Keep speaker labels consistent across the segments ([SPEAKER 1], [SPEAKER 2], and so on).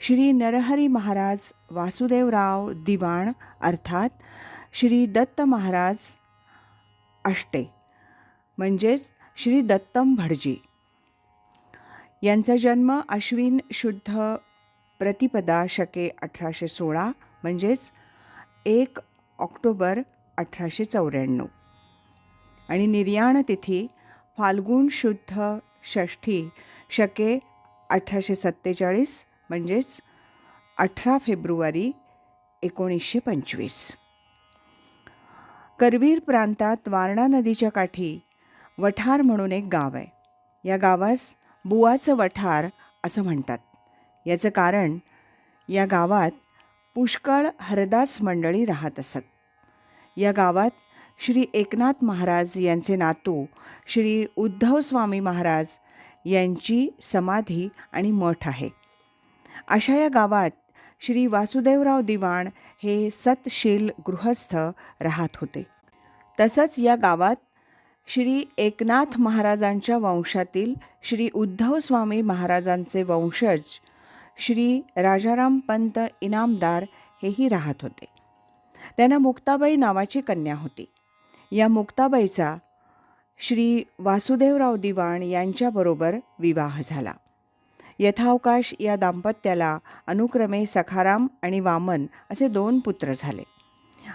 [SPEAKER 1] श्री नरहरी महाराज वासुदेवराव दिवाण अर्थात श्री दत्त महाराज आष्टे म्हणजेच श्री दत्तम भटजी. यांचा जन्म अश्विन शुद्ध प्रतिपदा शके अठराशे सोळा म्हणजेच एक ऑक्टोबर अठराशे चौऱ्याण्णव. आणि निर्याण तिथी फाल्गुन शुद्ध षष्ठी शके अठराशे सत्तेचाळीस म्हणजेच अठरा फेब्रुवारी एकोणीसशे पंचवीस. करवीर प्रांतात वारणा नदीच्या काठी वठार म्हणून एक गाव आहे. या गावास बुवाचं वठार असं म्हणतात. याचं कारण या गावात पुष्कळ हरदास मंडळी राहत असत. या गावात श्री एकनाथ महाराज यांचे नातू श्री उद्धव स्वामी महाराज यांची समाधी आणि मठ आहे. अशा या गावात श्री वासुदेवराव दिवाण हे सतशील गृहस्थ राहत होते. तसंच या गावात श्री एकनाथ महाराजांच्या वंशातील श्री उद्धव स्वामी महाराजांचे वंशज श्री राजाराम पंत इनामदार हेही राहत होते. त्यांना मुक्ताबाई नावाची कन्या होती. या मुक्ताबाईचा श्री वासुदेवराव दिवाण यांच्याबरोबर विवाह झाला. यथावकाश या दाम्पत्याला अनुक्रमे सखाराम आणि वामन असे दोन पुत्र झाले.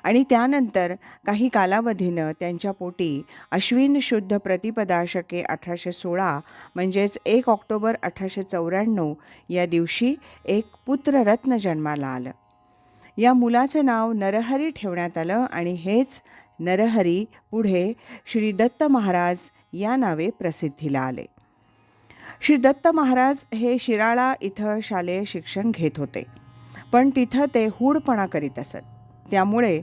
[SPEAKER 1] आणि त्यानंतर काही कालावधीनं त्यांच्या पोटी अश्विन शुद्ध प्रतिपदा शके अठराशे सोळा म्हणजेच एक ऑक्टोबर अठराशे चौऱ्याण्णव या दिवशी एक पुत्ररत्न जन्माला आलं. या मुलाचं नाव नरहरी ठेवण्यात आलं आणि हेच नरहरी पुढे श्री दत्त महाराज या नावे प्रसिद्धीला आले. श्री दत्त महाराज हे शिराळा इथं शालेय शिक्षण घेत होते. पण तिथं ते हूडपणा करीत असत. त्यामुळे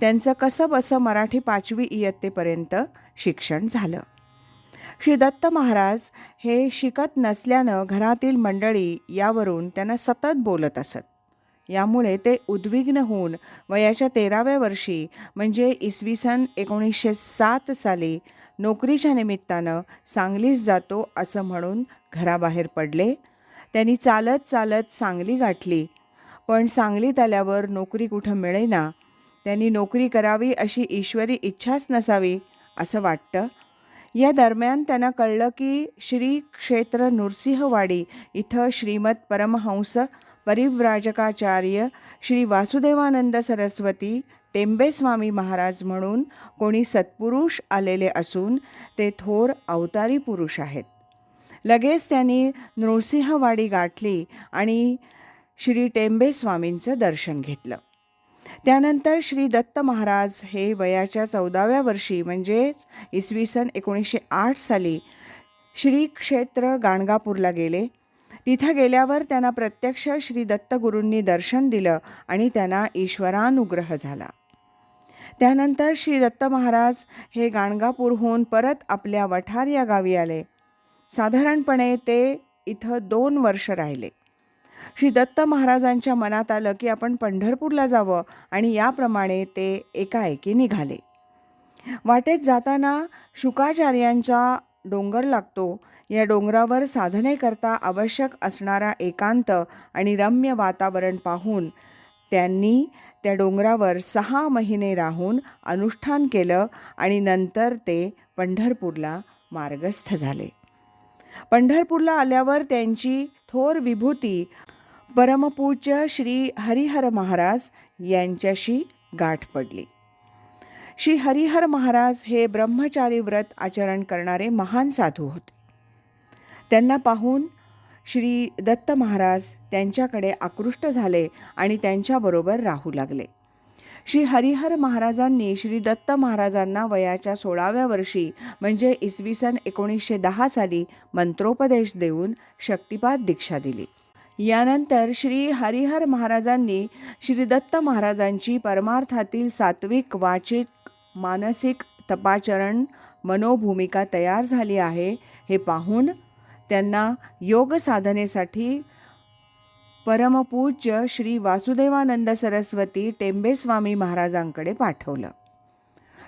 [SPEAKER 1] त्यांचं कसं बसं मराठी पाचवी इयत्तेपर्यंत शिक्षण झालं. श्री दत्त महाराज हे शिकत नसल्यानं घरातील मंडळी यावरून त्यांना सतत बोलत असत. यामुळे ते उद्विग्न होऊन वयाच्या तेराव्या वर्षी म्हणजे इसवी सन एकोणीसशे सात साली नोकरीच्या निमित्तानं सांगलीस जातो असं म्हणून घराबाहेर पडले. त्यांनी चालत चालत सांगली गाठली. पण सांगलीत आल्यावर नोकरी कुठं मिळेना. त्यांनी नोकरी करावी अशी ईश्वरी इच्छाच नसावी असं वाटतं. या दरम्यान त्यांना कळलं की श्री क्षेत्र नृसिंहवाडी इथं श्रीमद परमहंस परिव्राजकाचार्य श्री वासुदेवानंद सरस्वती टेंबे स्वामी महाराज म्हणून कोणी सत्पुरुष आलेले असून ते थोर अवतारी पुरुष आहेत. लगेच त्यांनी नृसिंहवाडी गाठली आणि श्री टेंबे स्वामींचं दर्शन घेतलं. त्यानंतर श्री दत्त महाराज हे वयाच्या चौदाव्या वर्षी म्हणजेच इसवी सन एकोणीसशे आठ साली श्री क्षेत्र गाणगापूरला गेले. तिथं गेल्यावर त्यांना प्रत्यक्ष श्री दत्तगुरूंनी दर्शन दिलं आणि त्यांना ईश्वरानुग्रह झाला. त्यानंतर श्री दत्त महाराज हे गाणगापूरहून परत आपल्या वठार या गावी आले. साधारणपणे ते इथं दोन वर्ष राहिले. श्री दत्त महाराजांच्या मनात आलं की आपण पंढरपूरला जावं आणि याप्रमाणे ते एकाएकी निघाले. वाटेत जाताना शुकाचार्यांचा डोंगर लागतो. या डोंगरावर साधनेकरता आवश्यक असणारा एकांत आणि रम्य वातावरण पाहून त्यांनी त्या डोंगरावर सहा महिने राहून अनुष्ठान केलं आणि नंतर ते पंढरपूरला मार्गस्थ झाले. पंढरपूरला आल्यावर त्यांची थोर विभूती परमपूज्य श्री हरिहर महाराज यांच्याशी गाठ पडली. श्री हरिहर महाराज हे ब्रह्मचारी व्रत आचरण करणारे महान साधू होते. त्यांना पाहून श्री दत्त महाराज त्यांच्याकडे आकृष्ट झाले आणि त्यांच्याबरोबर राहू लागले. श्री हरिहर महाराजांनी श्री दत्त महाराजांना वयाच्या सोळाव्या वर्षी म्हणजे इसवी सन एकोणीसशे दहा साली मंत्रोपदेश देऊन शक्तिपात दीक्षा दिली. यानंतर श्री हरिहर महाराजांनी श्री दत्त महाराजांची परमार्थातील सात्विक वाचिक मानसिक तपाचरण मनोभूमिका तयार झाली आहे हे पाहून त्यांना योग साधनेसाठी परमपूज्य श्री वासुदेवानंद सरस्वती टेंबेस्वामी महाराजांकडे पाठवलं.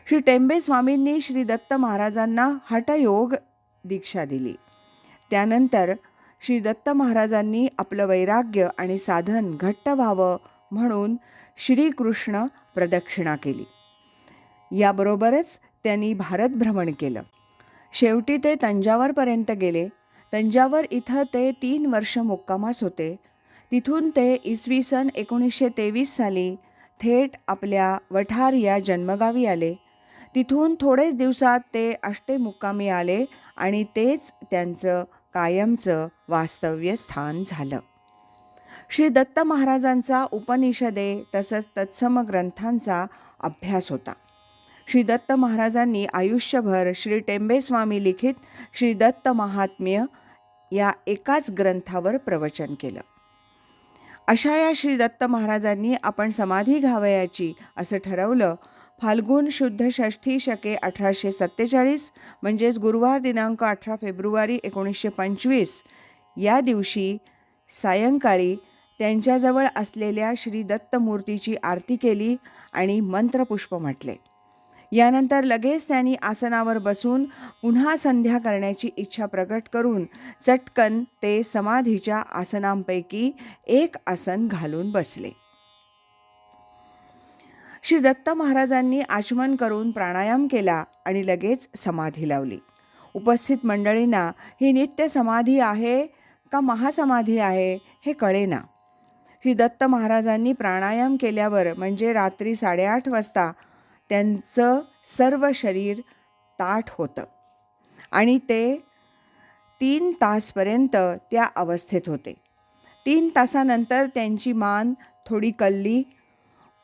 [SPEAKER 1] श्री टेंबेस्वामींनी श्री दत्त महाराजांना हठयोग दीक्षा दिली. त्यानंतर श्री दत्त महाराजांनी आपलं वैराग्य आणि साधन घट्ट व्हावं म्हणून श्रीकृष्ण प्रदक्षिणा केली. याबरोबरच त्यांनी भारतभ्रमण केलं. शेवटी ते तंजावरपर्यंत गेले. तंजावर इथं ते तीन वर्ष मुक्कामास होते. तिथून ते इसवी सन एकोणीसशे तेवीस साली थेट आपल्या वठार या जन्मगावी आले. तिथून थोडेच दिवसात ते अष्टे मुक्कामी आले आणि तेच त्यांचं कायमचं वास्तव्य स्थान झालं. श्री दत्त महाराजांचा उपनिषदे तसंच तत्सम ग्रंथांचा अभ्यास होता. श्री दत्त महाराजांनी आयुष्यभर श्री टेंबेस्वामी लिखित श्री दत्त महात्म्य या एकाच ग्रंथावर प्रवचन केलं. अशा या श्री दत्त महाराजांनी आपण समाधी घावयाची असं ठरवलं फाल्गुन शुद्ध षष्ठी शके अठराशे सत्तेचाळीस म्हणजेच गुरुवार दिनांक अठरा फेब्रुवारी एकोणीसशे पंचवीस या दिवशी सायंकाळी त्यांच्याजवळ असलेल्या श्री दत्त मूर्तीची आरती केली आणि मंत्रपुष्प म्हटले. यानंतर लगेच त्यांनी आसनावर बसून पुन्हा संध्या करण्याची इच्छा प्रकट करून चटकन ते समाधीच्या आसनांपैकी एक आसन घालून बसले. श्री दत्त महाराजांनी आचमन करून प्राणायाम केला आणि लगेच समाधी लावली. उपस्थित मंडळींना ही नित्य समाधी आहे का महासमाधी आहे? हे कळेना. श्री दत्त महाराजांनी प्राणायाम केल्यावर म्हणजे रात्री साडेआठ वाजता त्यांचं सर्व शरीर ताठ होतं. आणि ते तीन तासपर्यंत त्या अवस्थेत होते. तीन तासानंतर त्यांची मान थोडी कल्ली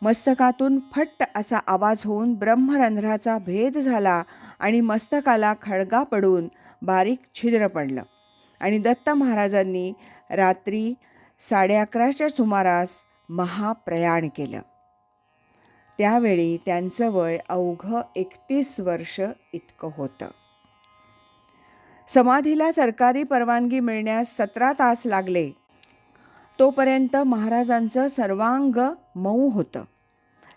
[SPEAKER 1] मस्तकातून फट्ट असा आवाज होऊन ब्रह्मरंध्राचा भेद झाला आणि मस्तकाला खळगा पडून बारीक छिद्र पडलं. आणि दत्त महाराजांनी रात्री साडे अकराच्या सुमारास महाप्रयाण केलं. त्यावेळी त्यांचं वय अवघं एकतीस वर्ष इतकं होतं. समाधीला सरकारी परवानगी मिळण्यास सतरा तास लागले. तोपर्यंत महाराजांचं सर्वांग मऊ होतं.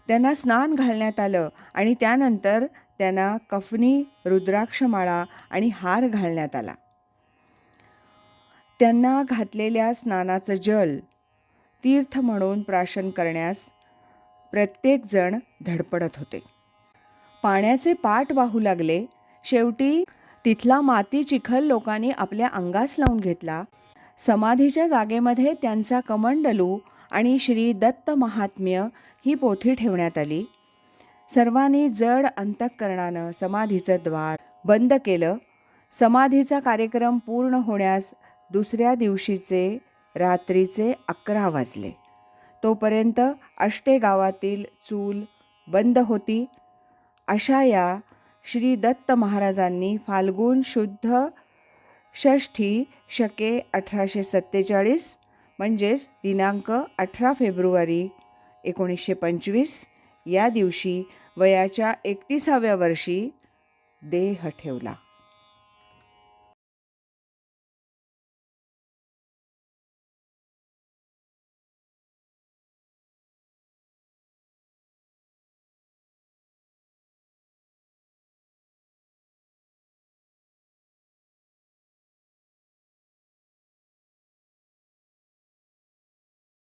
[SPEAKER 1] त्यांना स्नान घालण्यात आलं आणि त्यानंतर त्यांना कफनी रुद्राक्षमाळा आणि हार घालण्यात आला. त्यांना घातलेल्या स्नानाचं जल तीर्थ म्हणून प्राशन करण्यास प्रत्येकजण धडपडत होते. पाण्याचे पाट वाहू लागले. शेवटी तिथला माती चिखल लोकांनी आपल्या अंगास लावून घेतला. समाधीच्या जागेमध्ये त्यांचा कमंडलू आणि श्री दत्त महात्म्य ही पोथी ठेवण्यात आली. सर्वांनी जड अंतःकरणानं समाधीचं द्वार बंद केलं. समाधीचा कार्यक्रम पूर्ण होण्यास दुसऱ्या दिवशीचे रात्रीचे अकरा वाजले. तोपर्यंत आष्टे गावातील चूल बंद होती. अशा या श्री दत्त महाराजांनी फाल्गुन शुद्ध षष्ठी शके अठराशे सत्तेचाळीस म्हणजेच दिनांक अठरा फेब्रुवारी एकोणीसशे पंचवीस या दिवशी वयाच्या एकतीसाव्या वर्षी देह ठेवला.